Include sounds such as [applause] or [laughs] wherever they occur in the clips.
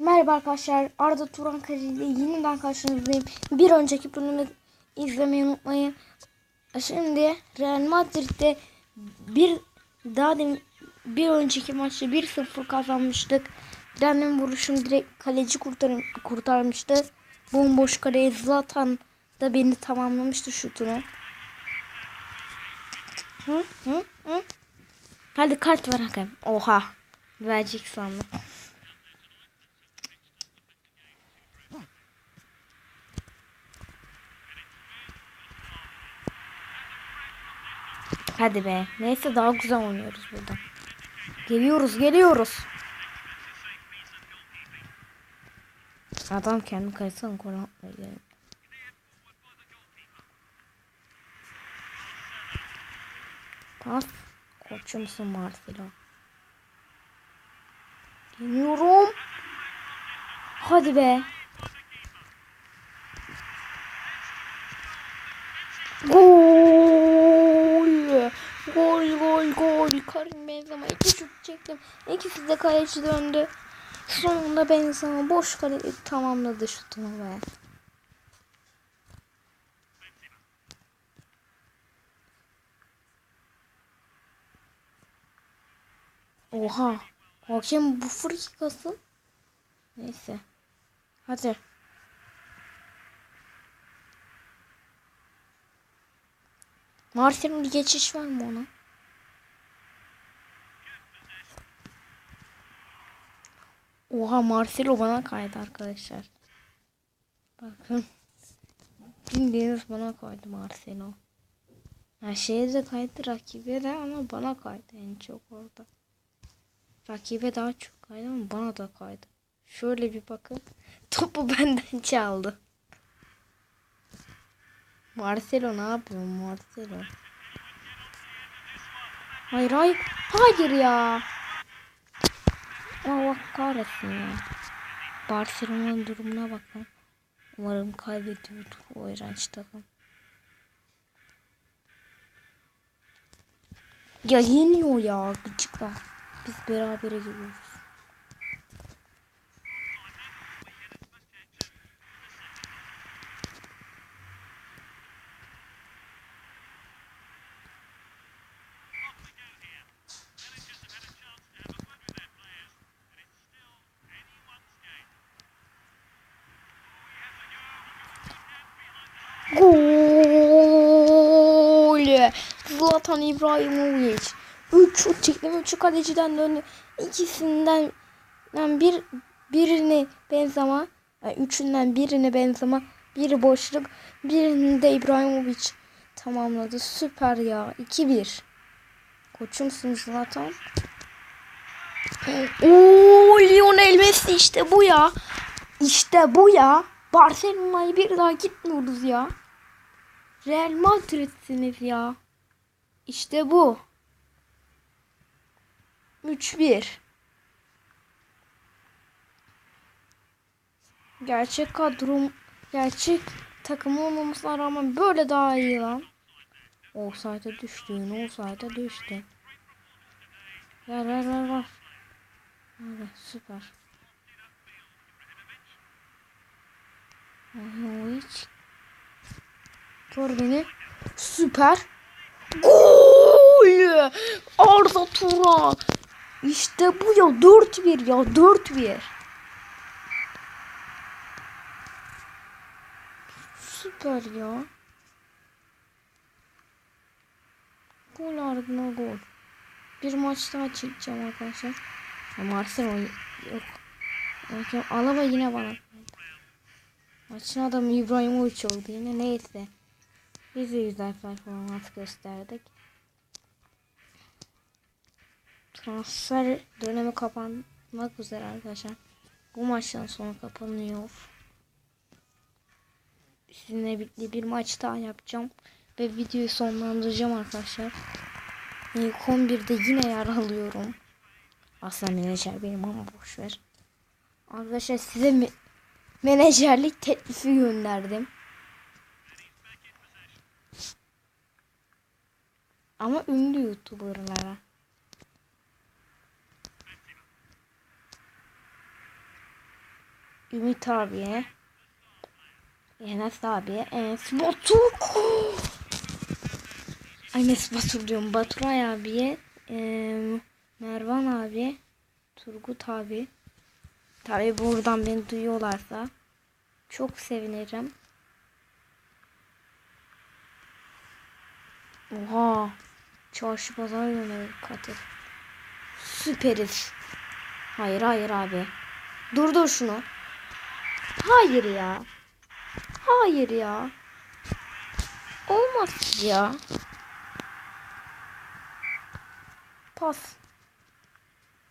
Merhaba arkadaşlar. Arda Turan ile yeniden karşınızdayım. Bir önceki bölümü izlemeyi unutmayın. Şimdi Real Madrid'de bir daha demin bir önceki maçta 1-0 kazanmıştık. Benim vuruşum direkt kaleci kurtar kurtarmıştı. Bomboş kaleye Zlatan da beni tamamlamıştı şutunu. Hı hı hı. Hadi kart ver hakem. Oha. Verecek sandım. Hadi be. Neyse daha güzel oynuyoruz burada. Geliyoruz geliyoruz. Adam kendi kayısını gol atmaya geldi. Pas. Koçumsun Marcelo. Deniyorum. Hadi be. Gol. Gol gol. Karim Benzema iki şut çektim. İkisi de kaleci döndü. Sonunda Benzema boş kale tamamladı şutunu be. Oha. Hakem bu frikası. Neyse. Hadi. Martin'in bir geçiş var mı ona? Oha Marcelo bana kaydı arkadaşlar. Bakın. Bildiğiniz bana kaydı Marcelo. Her şeye de kaydı rakibe de ama bana kaydı en çok orada. Rakibe daha çok kaydı ama bana da kaydı. Şöyle bir bakın. [laughs] Topu benden çaldı. Marcelo ne yapıyor Marcelo? Hayır hayır. Hayır ya. Allah kahretsin ya. Barcelona'nın durumuna bakın. Umarım kaybediyordur o iğrenç takım. Ya yeniyor ya gıcıklar. Biz berabere gidiyoruz. Gol! Zlatan İbrahimovic. 3 şut çektim. 3'ü kaleciden döndü. İkisinden bir birini Benzema, yani üçünden birini Benzema, biri boşluk, birini de İbrahimovic tamamladı. Süper ya. 2-1. Koçumsun Zlatan. Oo, Lionel Messi işte bu ya. İşte bu ya. Barcelona'yı bir daha gitmiyoruz ya. Real Madrid'siniz ya. İşte bu. 3-1. Gerçek kadrom, gerçek takım olmamasına rağmen böyle daha iyi lan. Offside'a düştü. yine Offside'a düştü. Ver ver ver ver. Evet süper. Hiç. Gör beni. Süper. Gol! Arda Turan. İşte bu ya 4-1 ya 4-1. Süper ya. Gol ardına gol. Bir maç daha çekeceğim arkadaşlar. Ya Marcelo yok. Alaba yine bana. Maçın adamı İbrahimovic oldu yine neyse. Biz de güzel performans gösterdik. Transfer dönemi kapanmak üzere arkadaşlar. Bu maçtan sonra kapanıyor. Sizinle birlikte bir maç daha yapacağım. Ve videoyu sonlandıracağım arkadaşlar. İlk 11'de yine yer alıyorum. Aslında menajer benim ama boşver. Arkadaşlar size mi menajerlik teklifi gönderdim. Ama ünlü youtuberlara. Ümit abiye. Enes abiye. Enes Batur. Enes Batur diyorum. Baturay abiye. eee, Mervan abi. Turgut abi. Tabi buradan beni duyuyorlarsa. Çok sevinirim. Oha. Çarşı pazar yönü katil. Süperiz. Hayır hayır abi. Durdur şunu. Hayır ya. Hayır ya. Olmaz ya. Pas.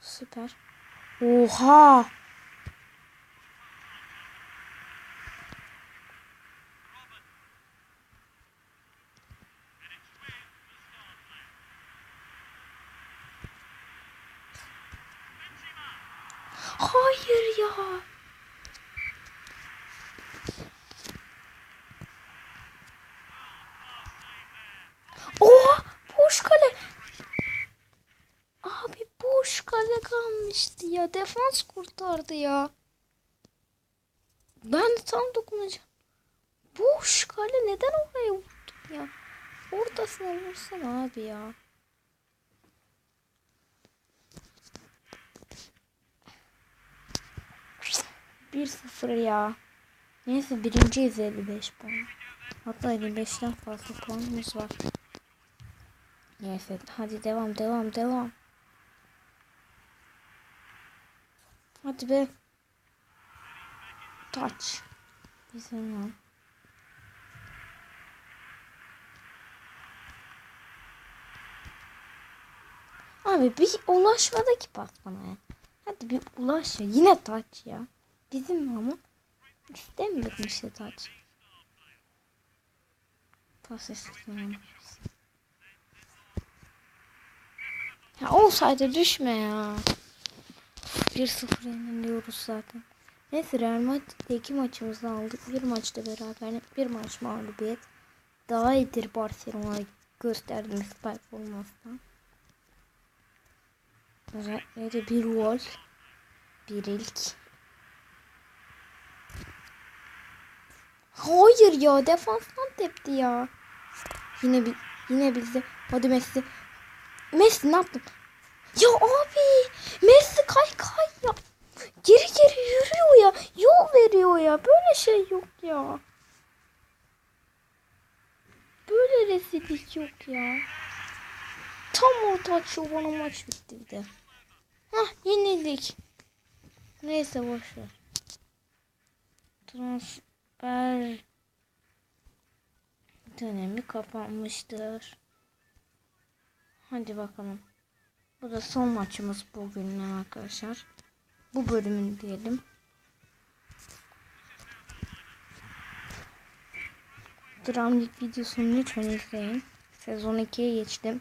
Süper. Oha. Hayır ya. Oha boş kale. Abi boş kale kalmıştı ya. Defans kurtardı ya. Ben de tam dokunacağım. Boş kale neden oraya vurdun ya? Ortasına vursana abi ya. Bir sıfır ya. Neyse birinciyiz 55 puan. Hatta 55'ten fazla puanımız var. Neyse hadi devam devam devam. Hadi be. Touch. Bizim lan. Abi bir ulaşmadı ki pas. Hadi bir ulaş ya. Yine taç ya. Bizim ama istemiyorum işte taç. Pas istemiyorum. Ya olsaydı düşme ya. 1-0 yeniliyoruz zaten. Neyse Real Madrid'de iki maçımızı aldık. Bir maçta beraber bir maç mağlubiyet. Daha iyidir Barcelona gösterdiğimiz performanstan. Özellikle bir gol. Bir ilk. Hayır ya defanstan tepti ya. Yine bir yine bizde. Hadi Messi. Messi ne yaptın? Ya abi Messi kay kay ya. Geri geri yürüyor ya. Yol veriyor ya. Böyle şey yok ya. Böyle rezillik yok ya. Tam orta açıyor bana maç bitti bir de. Hah yenildik. Neyse boşver. Transfer dönemi kapanmıştır. Hadi bakalım. Bu da son maçımız bugünden arkadaşlar. Bu bölümün diyelim. Dramlik videosunu lütfen izleyin. Sezon 2'ye geçtim.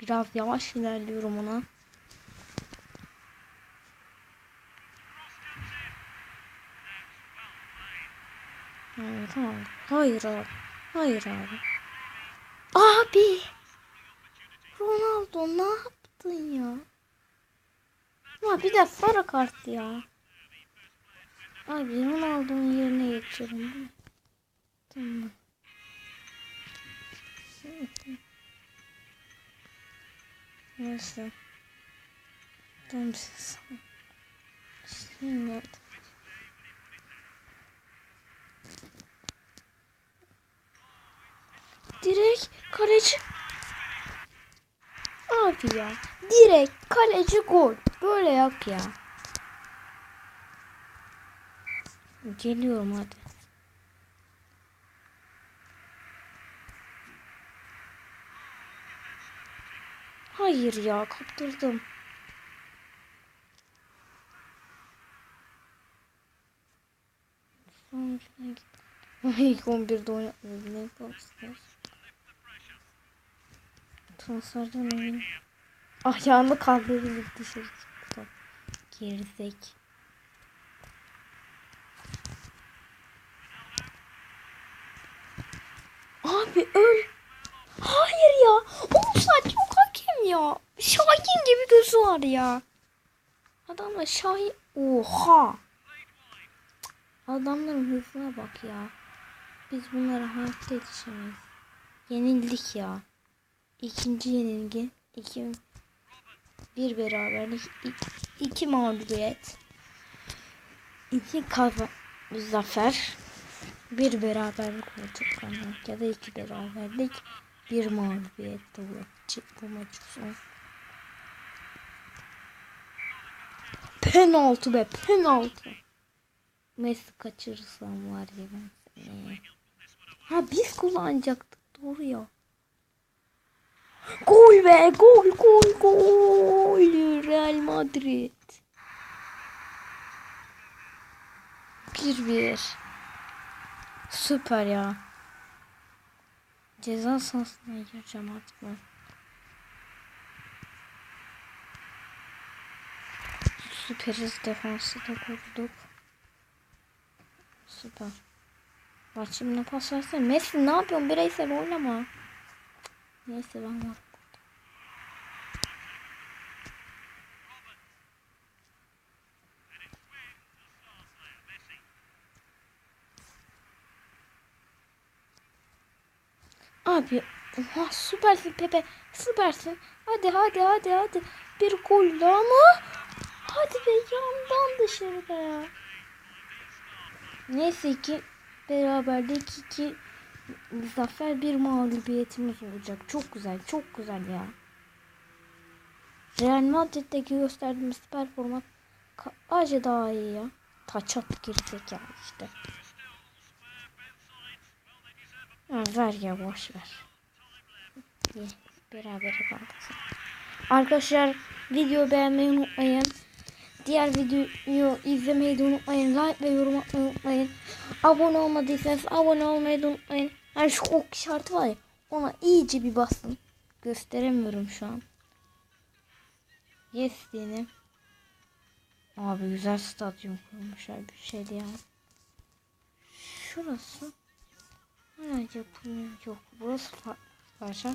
Biraz yavaş ilerliyorum ona. Evet tamam. Hayır abi. Hayır abi. Abi. Ronaldo ne yaptın ya? Ya bir de sarı kart ya. Abi Ronaldo'nun yerine geçiyorum. Tamam. Neyse. Tamam. Şimdi. Direkt kaleci. Abi ya. Direkt kaleci gol. Böyle yap ya. Geliyorum hadi. Hayır ya kaptırdım. Son şuna git. [laughs] İlk 11'de oynatmadım. Ne yapmışlar? Transferden eminim. Ayağını kaldırdı dışarı çıktı. Gerizek. Abi öl. Hayır ya. Offside çok hakem ya. Şahin gibi gözü var ya. Adamla Şahin. Oha. Adamların hızına bak ya. Biz bunlara hayatta yetişemeyiz. Yenildik ya. İkinci yenilgi. iki bir beraberlik. iki, iki mağlubiyet. iki kazan zafer. Bir beraberlik olacak. Ya da iki beraberlik. Bir mağlubiyet de olacak bu maç son. Penaltı be penaltı. Messi kaçırırsam var ya ben. Ha biz kullanacaktık doğru ya. Gol be gol gol gol Real Madrid. 1-1. Süper ya. Ceza sahasına gireceğim artık ben. Süperiz defansı da kurduk. Süper. Bak şimdi pas versene. Messi ne yapıyorsun? Bireysel oynama. Neyse ben var. Abi oha, süpersin Pepe süpersin. Hadi hadi hadi hadi. Bir gol mı? Hadi be yandan dışarıda ya. Neyse ki beraberlik iki zafer bir mağlubiyetimiz olacak. Çok güzel çok güzel ya. Real Madrid'deki gösterdiğimiz performans acı daha iyi ya. Taç at gerizekalı işte. Ha, ver ya boş ver. İyi, beraber kaldık. Arkadaşlar video beğenmeyi unutmayın. Diğer videoyu izlemeyi de unutmayın. Like ve yorum atmayı unutmayın. Abone olmadıysanız abone olmayı da unutmayın. Yani şu ok işareti var ya ona iyice bir basın. Gösteremiyorum şu an. Yes diyelim. Abi güzel stadyum kurmuşlar bir şeydi ya. Şurası. Hala yapılıyor. Yok burası farklı.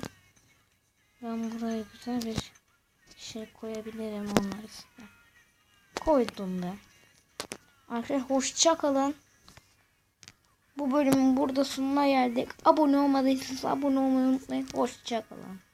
Ben buraya güzel bir şey koyabilirim onlar üstüne. Koydum be. Arkadaşlar hoşça kalın. Bu bölümün burada sonuna geldik. Abone olmadıysanız abone olmayı unutmayın. Hoşça kalın.